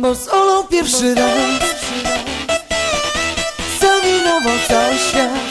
Bo z pierwszy raz Zawinował cały świat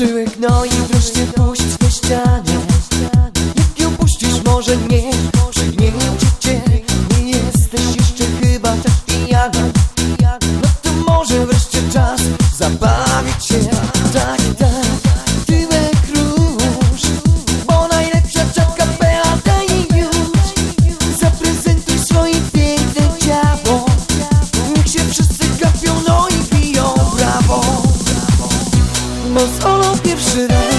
Rusz tyłek, no i wreszcie puść tę ścianę Jak ją puścisz, może nie pierwszy raz.